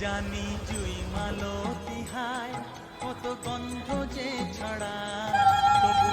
জানি জুই মালো তিহায় কত গন্ধ যে ছড়া তবু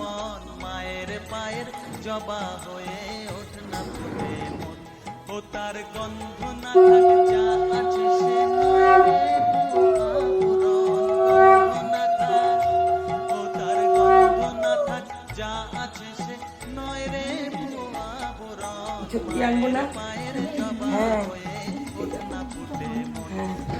সমর্পণ মায়ের পায়ের জবা হয়ে ওঠ না ফুটে মন ও তার গন্ধ না থাকে যা আছে সে নয় রে আবরণ। গন্ধ না থাক, ও তার গন্ধ না থাক যা আছে সে নয় রে আবরণ। সত্যি পায়ের জবা হ্যাঁ। হয়ে ওঠ না ফুটে মন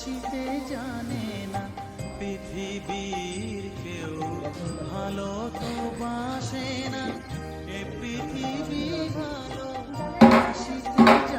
হাসিতে জানে না পৃথিবীর কেউ। ভালো তো বাসে না এ পৃথিবী ভালো। হাসিতে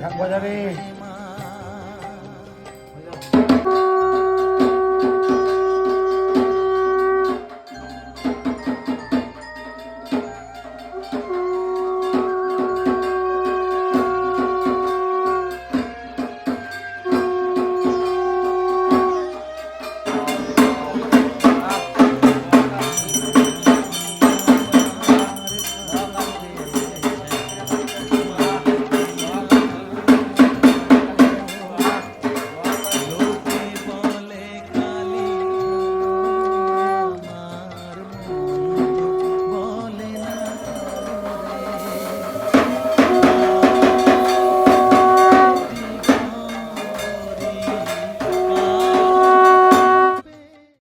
না পুরিল সকলই পুরায় ঠাকুর বাজারে যায়